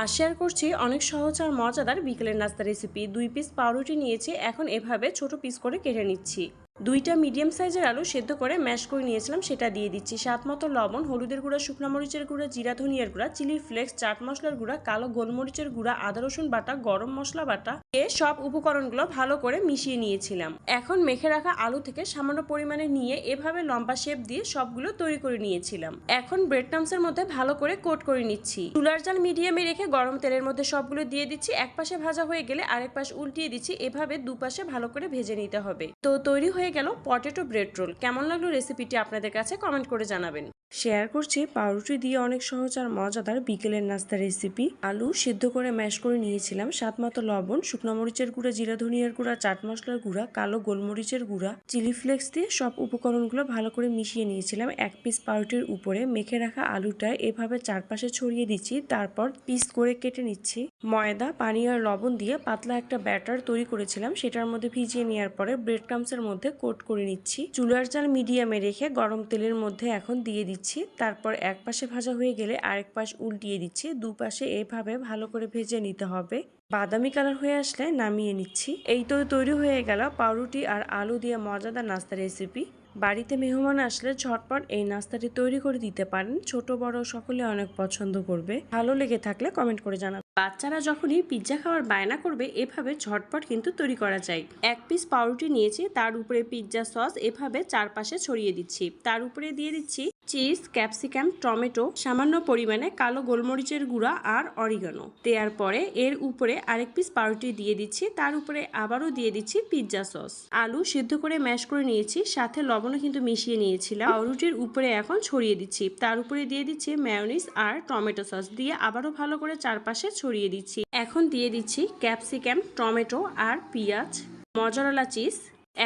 আর share করছি অনেক সহজ আর মজাদার বিকেলের নাস্তা রেসিপি দুই পিস পাউরুটি নিয়েছি, এখন এভাবে ছোট পিস করে কেটে নিচ্ছি। দুইটা মিডিয়াম সাইজের আলু সেদ্ধ করে ম্যাশ করে নিয়েছিলাম, সেটা দিয়ে দিচ্ছি। স্বাদ মতো লবণ, হলুদের গুঁড়া, শুকনো মরিচের গুঁড়া, জিরা, ধনিয়ার গুঁড়া চিলি ফ্লেক্স চাট মশলার গুঁড়া, কালো গোলমরিচের গুঁড়া, আদা, রসুন বাটা, গরম মশলা বাটা এ সব উপকরণগুলো ভালো করে মিশিয়ে নিয়েছিলাম। এখন মেখে রাখা আলু থেকে সামান্য পরিমাণে নিয়ে এভাবে লম্বা শেপ দিয়ে সবগুলো তৈরি করে নিয়েছিলাম। এখন ব্রেড ক্রামসের মধ্যে ভালো করে কোট করে নিচ্ছি। চুলার জাল মিডিয়ামে রেখে গরম তেলের মধ্যে সবগুলো দিয়ে দিচ্ছি। এক পাশে ভাজা হয়ে গেলে আরেক পাশ উল্টিয়ে দিচ্ছি। এভাবে দুপাশে ভালো করে ভেজে নিতে হবে। তো তৈরি হয়ে গেল পটেটো ব্রেড রোল। কেমন লাগল রেসিপিটি আপনাদের কাছে? কমেন্ট করে জানাবেন। শেয়ার করছি পাউরুটি দিয়ে অনেক সহজ আর মজাদার বিকেলের নাস্তা রেসিপি আলু সিদ্ধ করে ম্যাশ করে নিয়েছিলাম, স্বাদ মতো লবণ, শুকনো মরিচের গুঁড়া, জিরা, ধনিয়ার গুঁড়া, চাট মশলার গুঁড়া, কালো গোলমরিচের গুঁড়া চিলি ফ্লেক্স দিয়ে সব উপকরণগুলো ভালো করে মিশিয়ে নিয়েছিলাম। এক পিস পাউরুটির উপরে মেখে রাখা আলুটা এভাবে চারপাশে ছড়িয়ে দিচ্ছি, তারপর পিস করে কেটে নিচ্ছি। ময়দা, পানি আর লবণ দিয়ে পাতলা একটা ব্যাটার তৈরি করেছিলাম, সেটার মধ্যে ভিজিয়ে নেওয়ার পরে ব্রেড ক্রামসের মধ্যে কোট করে নিচ্ছি। চুলার জাল মিডিয়ামে রেখে গরম তেলের মধ্যে এখন দিয়ে দিচ্ছি। তারপর এক পাশে ভাজা হয়ে গেলে আরেক পাশ উল্টিয়ে দিচ্ছি, দুপাশে এভাবে ভালো করে ভেজে নিতে হবে। বাদামি কালার হয়ে আসলে নামিয়ে নিচ্ছি। এই তো তৈরি হয়ে গেল পাউরুটি আর আলু দিয়ে মজাদার নাস্তা রেসিপি। বাড়িতে মেহমান আসলে ঝটপট এই নাস্তাটি তৈরি করে দিতে পারেন। ছোট, বড় সকলে অনেক পছন্দ করবে। ভালো লেগে থাকলে কমেন্ট করে জানাবেন। বাচ্চারা যখনই পিৎজা খাওয়ার বায়না করবে, এভাবে ঝটপট কিন্তু তৈরি করা যায়। এক পিস পাউরুটি নিয়েছি, তার উপরে পিৎজা সস এভাবে চারপাশে ছড়িয়ে দিচ্ছি। তার উপরে দিয়ে দিচ্ছি চিজ ক্যাপসিকাম টমেটো সামান্য পরিমাণে কালো গোলমরিচের গুঁড়া আর অরিগানো দেওয়ার পরে এর উপরে আরেক পিস পাউরুটি দিয়ে দিচ্ছি, তার উপরে আবারও দিয়ে দিচ্ছি পিৎজা সস আলু সিদ্ধ করে ম্যাশ করে নিয়েছি, সাথে লবণও কিন্তু মিশিয়ে নিয়েছিলাম। পাউরুটির উপরে এখন ছড়িয়ে দিচ্ছি, তার উপরে দিয়ে দিচ্ছি ম্যায়োনিজ আর টমেটো সস দিয়ে আবারও ভালো করে চারপাশে ছড়িয়ে দিচ্ছি। এখন দিয়ে দিচ্ছি ক্যাপসিকাম, টমেটো আর পেঁয়াজ, মজারালা চিজ।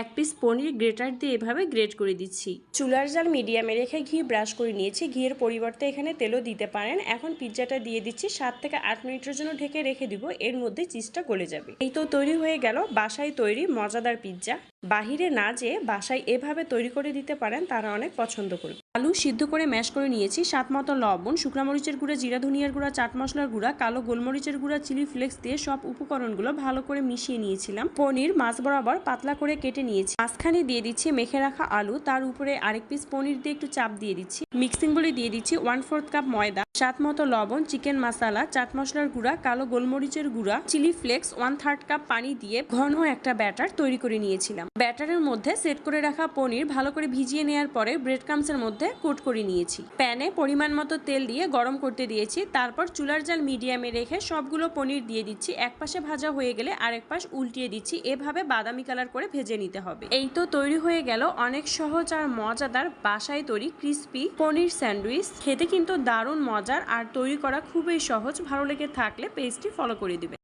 এক পিস পনির গ্রেটার দিয়ে এভাবে গ্রেট করে দিচ্ছি। চুলার জাল মিডিয়ামে রেখে ঘি ব্রাশ করে নিয়েছি। ঘিয়ের পরিবর্তে এখানে তেলও দিতে পারেন। এখন পিৎজাটা দিয়ে দিচ্ছি। সাত থেকে আট মিনিটের জন্য ঢেকে রেখে দিব। এর মধ্যে চিজটা গলে যাবে। এই তো তৈরি হয়ে গেল বাসায় তৈরি মজাদার পিৎজা। বাহিরে না যেয়ে বাসায় এভাবে তৈরি করে দিতে পারেন, তারা অনেক পছন্দ করবে। আলু সিদ্ধ করে ম্যাশ করে নিয়েছি সাত মতো লবণ, শুকনো মরিচের গুঁড়া, জিরা, ধনিয়ার গুঁড়া, চাট মশলার গুঁড়া, কালো গোলমরিচের গুঁড়া, চিলি ফ্লেক্স দিয়ে সব উপকরণগুলো ভালো করে মিশিয়ে নিয়েছিলাম। পনির মাছ বরাবর পাতলা করে কেটে নিয়েছি। মাঝখানে দিয়ে দিচ্ছি মেখে রাখা আলু, তার উপরে আরেক পিস পনির দিয়ে একটু চাপ দিয়ে দিচ্ছি। মিক্সিং বলে দিয়ে দিচ্ছি ওয়ান ফোর্থ কাপ ময়দা সাত মতো লবণ চিকেন মশলা চাট মশলার গুঁড়া, কালো গোলমরিচের গুঁড়া chilli flakes one third cup পানি দিয়ে ঘন একটা ব্যাটার তৈরি করে নিয়েছিলাম। ব্যাটারের মধ্যে সেট করে রাখা পনির ভালো করে ভিজিয়ে নেওয়ার পরে ব্রেড ক্রামসের মধ্যে কোট করে নিয়েছি। প্যানে পরিমাণ মতো তেল দিয়ে গরম করতে দিয়েছি। তারপর চুলার জাল মিডিয়ামে রেখে সবগুলো পনির দিয়ে দিচ্ছি। এক পাশে ভাজা হয়ে গেলে আরেক পাশ উল্টিয়ে দিচ্ছি। এভাবে বাদামি কালার করে ভেজে নিতে হবে। এই তো তৈরি হয়ে গেল অনেক সহজ আর মজাদার বাসায় তৈরি ক্রিস্পি পনির স্যান্ডউইচ। খেতে কিন্তু দারুণ মজার আর তৈরি করা খুবই সহজ। ভালো লেগে থাকলে পেজটি ফলো করে দিবে।